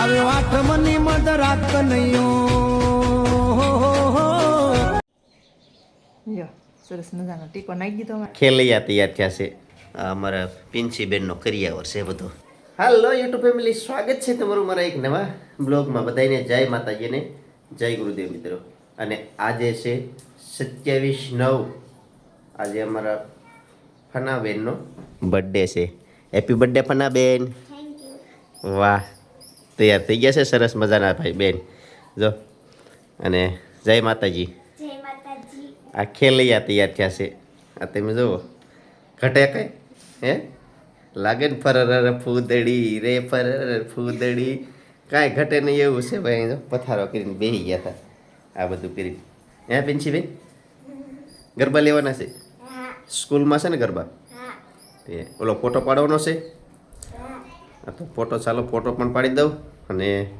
આવ્યો આઠમની મધરા કનૈયો જો સરસ મજાનો ટીકો નાખી દીધો ખેલૈયા તૈયાર થયા છે. અમારા પિન્સી બેનનો કરિયાવર છે બધો. હાલો યુટ્યુબ ફેમિલી સ્વાગત છે તમારું મારા એક નવા બ્લોગમાં. બધાને જય માતાજીને જય ગુરુદેવ મિત્રો. અને આજે છે સત્યાવીસ નવ. આજે અમારા ફનાબેનનો બર્થડે છે. Happy birthday Fana ben. વાહ. તૈયાર થઈ ગયા છે. સરસ મજાના ભાઈ બેન. જો. અને જય માતાજી. આ ખેલૈયા તૈયાર થયા છે. આ તમે જુઓ. ઘટે કઈ? હે? લાગે ને ફરર ફૂદડી રે ફરર ફૂદડી. કાંઈ ઘટે નહીં એવું છે ભાઈ. જો પથારો કરીને બેસી ગયા હતા. આ બધું કરી હે પિંચીબેન ગરબા લેવાના છે? સ્કૂલમાં છે ને ગરબા? તે ઓલો ફોટો પાડવાનો છે? તો ફોટો ચાલો ફોટો પણ પાડી દઉં અને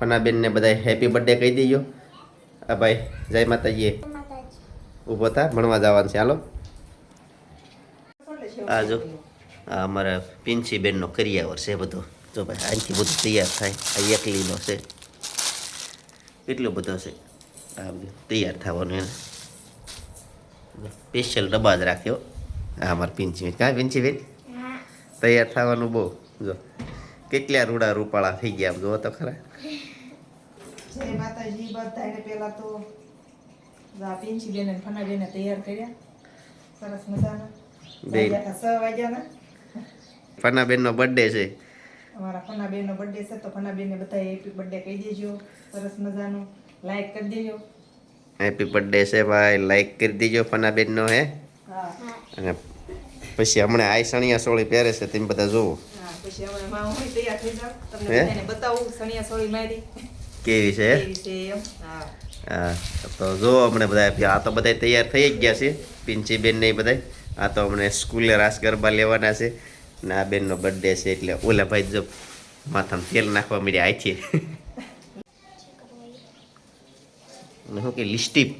ફનાબેનને બધા હેપી બર્થડે કહી દઈએ આ ભાઈ જય માતાજી. ઊભો થા ભણવા જવાનું છે હાલો. આ જો આ અમારા પિન્સીબેનનો બેનનો કરિયાવર છે બધો. જો ભાઈ અહીંથી બધું તૈયાર થાય. આ એક લીલો છે. એટલો બધો છે. આ તૈયાર થવાનું એને. સ્પેશિયલ ડબ્બા જ રાખ્યો. આ અમારા પિન્સી બેન. કાં પિન્સીબેન બેન? તૈયાર થવાનું બહુ. જો. કેટલા રૂડા રૂપાળા થઈ ગયા જુઓ તો ખરા. જય માતાજી બધાને પહેલા તો પિંચી બેન ફના બેને તૈયાર કર્યા. સરસ મજાના. બે. વાગ્યા છ વાગ્યાના. ફનાબેનનો બર્થડે છે. અમારા ફના બેનનો બર્થડે છે તો ફના બેનને બધા હેપી બર્થડે કહી દેજો. સરસ મજાનો. લાઈક કરી દેજો. હેપી બર્થડે છે ભાઈ. લાઈક કરી દેજો ફનાબેનનો હે. હા. અને પછી હમણાં આઈસણિયા સોળી પહેરે છે તેમ બધા જોવો. પછી માં હું તૈયાર થઈ જાઉં. તમને બધાને બતાવું સણિયા સોળી મારી. કેવી છે? કેવી છે એમ? હા. હા તો જો અમને બધા આ તો બધા તૈયાર થઈ જ ગયા છે પિંચી બેન ને બધા આ તો અમને સ્કૂલે રાસ ગરબા લેવાના છે ને આ બેનનો બર્થડે છે એટલે ઓલા ભાઈ જો માથામાં તેલ નાખવા મળ્યા આથી અને શું કે લિસ્ટીપ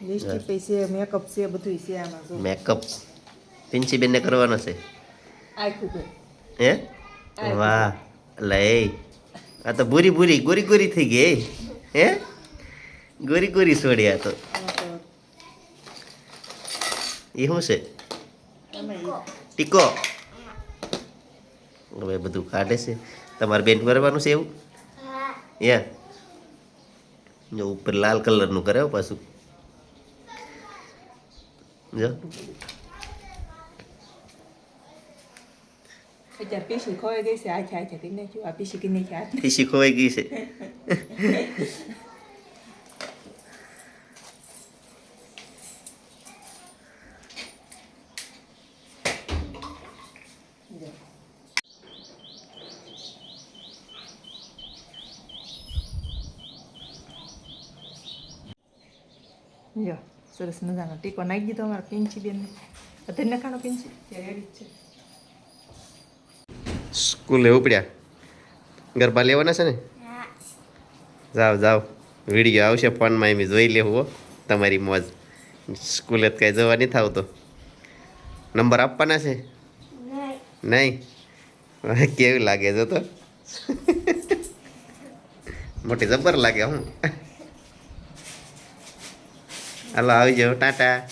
લિપસ્ટિક છે મેકઅપ છે બધું છે આમાં મેકઅપ પિંચી બેનને કરવાનો છે? આખું હે? વાહ લઈ આ તો ભૂરી ભૂરી ગોરી ગોરી થઈ ગઈ. હે? ગોરી ગોરી છોડી આ તો. એ શું છે? ટીકો. હવે બધું કાઢે છે. તમારે બેન કરવાનું છે એવું? યા. જો ઉપર લાલ કલરનું કરે પાછું. જો. અત્યારે પીસી ખોવાઈ ગઈ છે આખે આખે કરી નાખ્યું આ પીસી કરી નાખી ખીસી ખોવાઈ ગઈ છે જો સરસ મજાનો ટીકો નાખી દીધો અમારા પિંચી બેન અત્યારે નખાણો પિંચી રેડી જ છે સ્કૂલે ઉપડ્યા ગરબા લેવાના છે ને? જાઓ જાઓ. વીડિયો આવશે ફોનમાં એમ જોઈ લેવું હો. તમારી મોજ. સ્કૂલે કાંઈ જવા નહીં થાવતો નંબર આપવાના છે? નહીં? કેવી લાગે છે તો? મોટી જબર લાગે હું. હાલો, આવી જાઓ. ટાટા.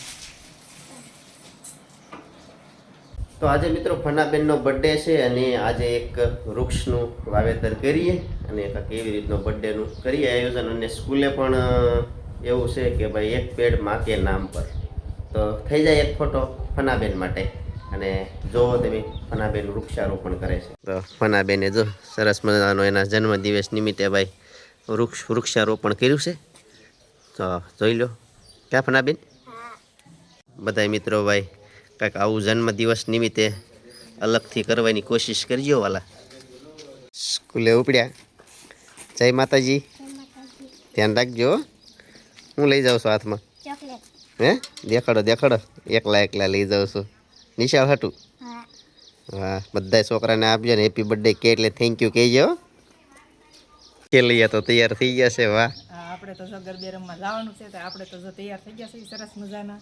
તો આજે મિત્રો ફનાબેનનો બર્થડે છે અને આજે એક વૃક્ષનું વાવેતર કરીએ અને કેવી રીતનો બર્થડેનું કરીએ આયોજન અને સ્કૂલે પણ એવું છે કે ભાઈ એક પેડ માકે નામ પર. તો થઈ જાય એક ફોટો ફનાબેન માટે અને જો તમે ફનાબેન વૃક્ષારોપણ કરે છે. તો ફનાબેને જો સરસ મજાનો એના જન્મદિવસ નિમિત્તે ભાઈ વૃક્ષ વૃક્ષારોપણ કર્યું છે. તો જોઈ લો. ક્યાં ફનાબેન? બધા મિત્રો ભાઈ કાંઈક આવું જન્મદિવસ નિમિત્તે અલગથી કરવાની કોશિશ કરજો વાલા. સ્કૂલે ઉપડ્યા. જય માતાજી. ધ્યાન રાખજો હો. લઈ જાઉં છું હાથમાં. હે? દેખાડો દેખાડો. એકલા એકલા લઈ જાઉં છું. નિશાળ હાટું. હા. બધા છોકરાને આપજો ને. હેપી બર્થડે કે એટલે થેન્ક યુ કહેજો. કે લઈએ તો તૈયાર થઈ ગયા છે વાહ. આપણે તો જો ગરબે રમવા જવાનું છે તો આપણે તો જો તૈયાર થઈ ગયા છે સરસ મજાના.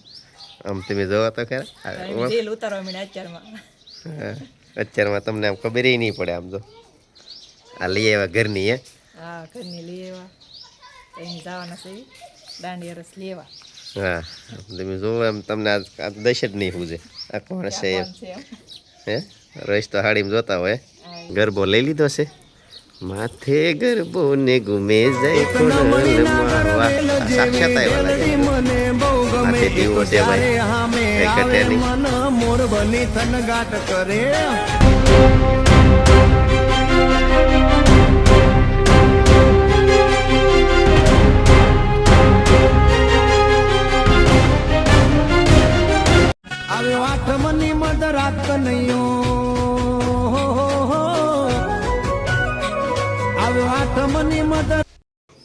આમ તમે જોવા તો ખરા. જેલ ઉતારવા મીને અત્યારમાં. અત્યારમાં તમને આમ ખબર નહીં પડે આમ તો આ લઈ આવ્યા ઘરની હે? હા ઘરની લઈ આવ્યા. અહીં જવાના છે દાંડિયા રસ લેવા હા તમે જોવો એમ તમને આજ આ દશ જ નહીં હું આ કોણ છે એમ? કોણ છે એમ? હે? રહીશ તો હાડીમાં જોતા હોય ગરબો લઈ લીધો છે? માથે ગરબો ને ગુમે જાય ખોડલમાં. વાહ, સાક્ષાત આવ્યા લાગે. માથે દીવો છે ભાઈ. કઈ નહીં. મન મોર બની થનગાટ કરે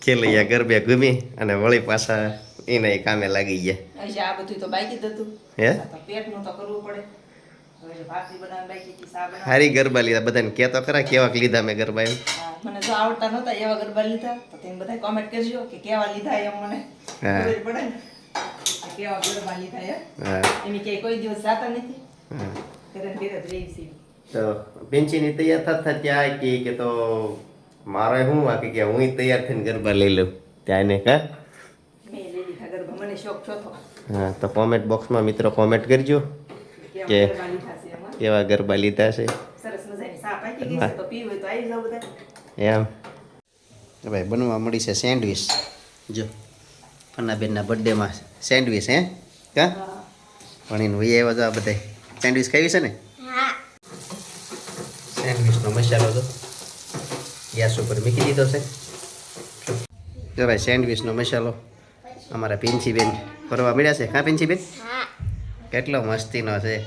ખેલૈયા ગરબે ઘૂમી અને વળી પાછા એને કામે લાગી ગયા. આ બધું તો બાકી હતું. હે? પેટનું તો કરવું પડે. હારી ગરબા લીધા બધાને કહેતો ખરા કેવા લીધા મેં ગરબા એમ. મને જો આવડતા નહોતા એવા ગરબા લીધા તો તમે બધા કોમેન્ટ કરજો કે કેવા લીધા એમ મને. ખબર પડે ને? કેવા ગરબા લીધા એમ. એની કે કોઈ દિવસ જાતા નથી. જ રહી છે. તો પિંચીની તૈયાર થતા ત્યાં કે કે તો મારે શું બાકી કે હું તૈયાર થઈને ગરબા લઈ લઉં. ત્યાં એને કા મેં લઈ લીધા ગરબા. મને શોખ છોથો હા તો કોમેન્ટ બોક્સમાં મિત્રો કોમેન્ટ કરજો કે- ગરબા લીધા છે એમાં? કેવા ગરબા લીધા છે. સરસ મજાની સા પાકી ગઈ છે તો પીવું હોય તો આવી જાવ બધા. એમ. ભાઈ બનવા મળી છે સેન્ડવિચ. જો ફનાબેનના બર્થડેમાં સેન્ડવિચ હે? કા? હા. ભણીને વહી આવ્યા તો આ બધા સેન્ડવિચ ખાવી છે ને? હા. સેન્ડવિચનો મસાલો તો. ગેસ ઉપર મૂકી દીધો છે. જો ભાઈ સેન્ડવિચનો મસાલો અમારા પિંચીબેન ફરવા મળ્યા છે. કાં પિંચીબેન? કેટલો મસ્તીનો છે.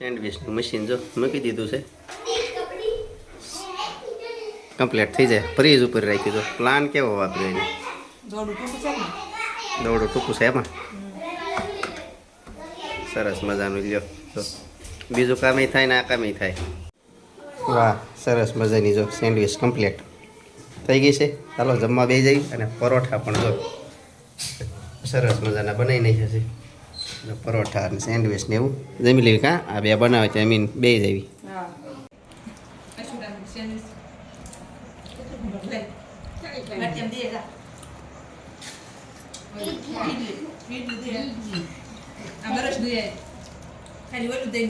સેન્ડવિચનું મશીન જો મૂકી દીધું છે. કમ્પ્લીટ થઈ જાય. ફ્રીજ ઉપર રાખી દો પ્લાન કેવો વાપર્યો એને? જોડું ટૂંકું છે દોડું ટૂંકું છે એમાં? સરસ મજાનું લ્યો. તો બીજું કામે થાય ને આ કામે થાય. વાહ, સરસ મજાની જો સેન્ડવિચ કમ્પ્લીટ થઈ ગઈ છે? ચાલો જમવા બે જઈ અને પરોઠા પણ જો. સરસ મજાના બનાવી નાખ્યા છે. પરોઠા અને સેન્ડવિચ ને એવું. જમી લેવી કાં? આ બે બનાવે આઈ મીન બે જ આવી હા. કશું રાખ સેન્ડવિચ લઈ માધ્યમ દે જા ઇડલી ઇડલી દે આ બરસ દે ખાલી ઓલું દઈ